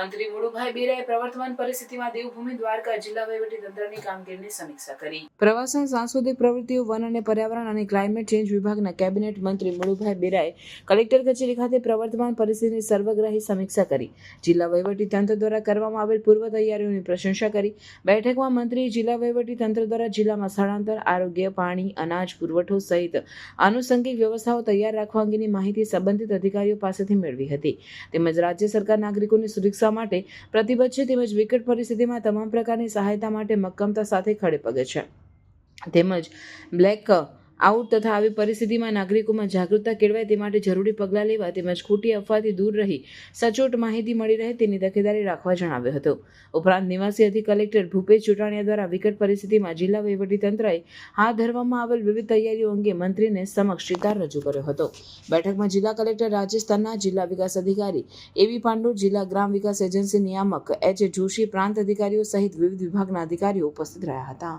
મંત્રી મુળુભાઈ બેરાએ પ્રવર્તમાન પરિસ્થિતિમાં દેવભૂમિ દ્વારકા જિલ્લા વહીવટીતંત્રની કામગીરીની સમીક્ષા કરી. પ્રવાસન, સાંસ્કૃતિક પ્રવૃત્તિઓ, વન અને પર્યાવરણ અને ક્લાઇમેટ ચેન્જ વિભાગના કેબિનેટ મંત્રી મુળુભાઈ બેરાએ કલેક્ટર કચેરી ખાતે પ્રવર્તમાન પરિસ્થિતિની સર્વગ્રાહી સમીક્ષા કરી. જિલ્લા વહીવટીતંત્ર દ્વારા કરવામાં આવેલ પૂર્વ તૈયારીઓની પ્રશંસા કરી. બેઠકમાં મંત્રી જિલ્લા વહીવટીતંત્ર દ્વારા જિલ્લામાં સ્થળાંતર, આરોગ્ય, પાણી, અનાજ, પુરવઠો સહિત આનુષંગિક વ્યવસ્થાઓ તૈયાર રાખવા અંગેની માહિતી સંબંધિત અધિકારીઓ પાસેથી મેળવી હતી. તેમજ રાજ્ય સરકાર નાગરિકોની સુરક્ષા માટે પ્રતિબદ્ધ છે તેમજ વિકટ પરિસ્થિતિમાં તમામ પ્રકારની સહાયતા માટે મક્કમતા સાથે ખડે પગે છે. તેમજ બ્લેક આઉટ તથા આવી પરિસ્થિતિમાં નાગરિકોમાં જાગૃતતા કેળવાય તે માટે જરૂરી પગલાં લેવા તેમજ ખોટી અફવાથી દૂર રહી સચોટ માહિતી મળી રહે તેની તકેદારી રાખવા જણાવ્યો હતો. ઉપરાંત નિવાસી અધિક કલેક્ટર ભૂપેશ ચુટાણીયા દ્વારા વિકટ પરિસ્થિતિમાં જિલ્લા વહીવટીતંત્રએ હાથ ધરવામાં આવેલ વિવિધ તૈયારીઓ અંગે મંત્રીને સમક્ષ ચિતાર રજૂ કર્યો હતો. બેઠકમાં જિલ્લા કલેક્ટર રાજસ્થાનના જિલ્લા વિકાસ અધિકારી એવી પાંડુ, જિલ્લા ગ્રામ વિકાસ એજન્સી નિયામક એચ જોશી, પ્રાંત અધિકારીઓ સહિત વિવિધ વિભાગના અધિકારીઓ ઉપસ્થિત રહ્યા હતા.